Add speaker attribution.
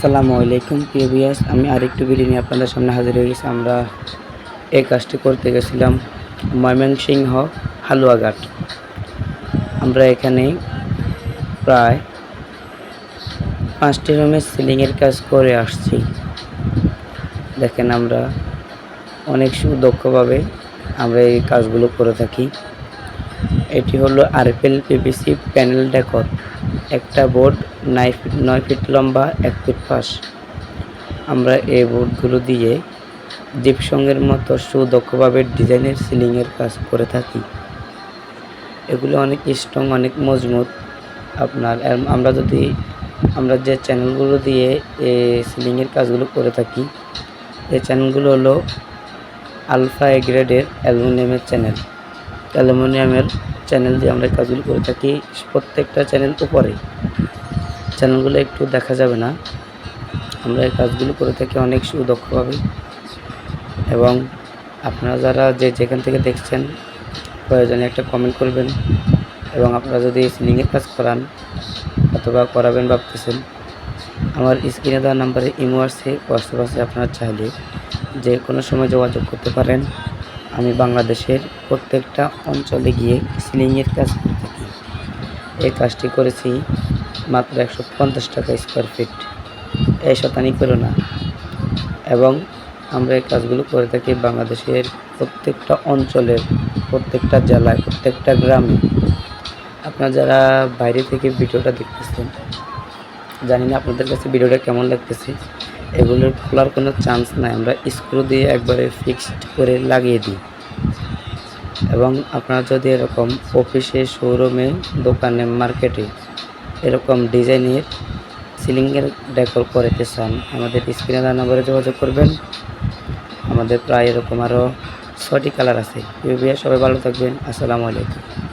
Speaker 1: আসসালামু আলাইকুম, প্রিয় বিয়াস আমি আরেকটু ভিডিও নিয়ে আপনাদের সামনে হাজির হয়ে গেছি। আমরা এই কাজটি করতে গেছিলাম ময়মনসিংহ হালুয়াঘাট। আমরা এখানে প্রায় পাঁচটি রুমের সিলিংয়ের কাজ করে আসছি। দেখেন আমরা অনেক সুদক্ষভাবে আমরা এই কাজগুলো করে থাকি। এটি হলো আরপিএল পিভিসি প্যানেল ডেকর। একটা বোর্ড নয় ফিট নয় ফিট লম্বা, এক ফিট পাশ আমরা এই বোর্ডগুলো দিয়ে দীপসঙ্গের মতো সুদক্ষভাবে ডিজাইনের সিলিংয়ের কাজ করে থাকি। এগুলো অনেক স্ট্রং, অনেক মজবুত। আপনার আমরা যদি আমরা যে চ্যানেলগুলো দিয়ে এই সিলিংয়ের কাজগুলো করে থাকি এই চ্যানেলগুলো হলো আলফা এ গ্রেডের অ্যালুমিনিয়ামের চ্যানেল। অ্যালুমিনিয়ামের চ্যানেল দিয়ে আমরা কাজগুলো করে থাকি প্রত্যেকটা চ্যানেল উপরে। চ্যানেলগুলো একটু দেখা যাবে না। আমরা এই কাজগুলো করে থাকি অনেক সুদক্ষভাবে। এবং আপনারা যারা যে যেখান থেকে দেখছেন, প্রয়োজনে একটা কমেন্ট করবেন। এবং আপনারা যদি সিলিংয়ের কাজ করান অথবা করাবেন ভাবতেছেন, আমার স্ক্রিনে দেওয়া নাম্বারে ইমো আছে হোয়াটসঅ্যাপ আছে, আপনারা চাইলে যে কোনো সময় যোগাযোগ করতে পারেন। আমি বাংলাদেশের প্রত্যেকটা অঞ্চলে গিয়ে সিলিংয়ের কাজ করে থাকি। এই কাজটি করেছি মাত্র একশো পঞ্চাশ টাকা স্কোয়ার ফিট এই শতানি করো না। এবং আমরা এই কাজগুলো করে থাকি বাংলাদেশের প্রত্যেকটা অঞ্চলের, প্রত্যেকটা জেলায়, প্রত্যেকটা গ্রামে। আপনারা যারা বাইরে থেকে ভিডিওটা দেখতেছেন জানি না আপনাদের কাছে ভিডিওটা কেমন লাগতেছে। এগুলোর খোলার কোনো চান্স নাই। আমরা স্ক্রু দিয়ে একবারে ফিক্সড করে লাগিয়ে দিই। এবং আপনারা যদি এরকম অফিসে শোরুমে দোকানে মার্কেটে এরকম ডিজাইনের সিলিংয়ের ডেকোর করতে চান, আমাদের স্ক্রিনে দেওয়া নম্বরে যোগাযোগ করবেন। আমাদের প্রায় এরকম আরও ছটি কালার আছে। ইউবিআর সবাই ভালো থাকবেন। আসসালামু আলাইকুম।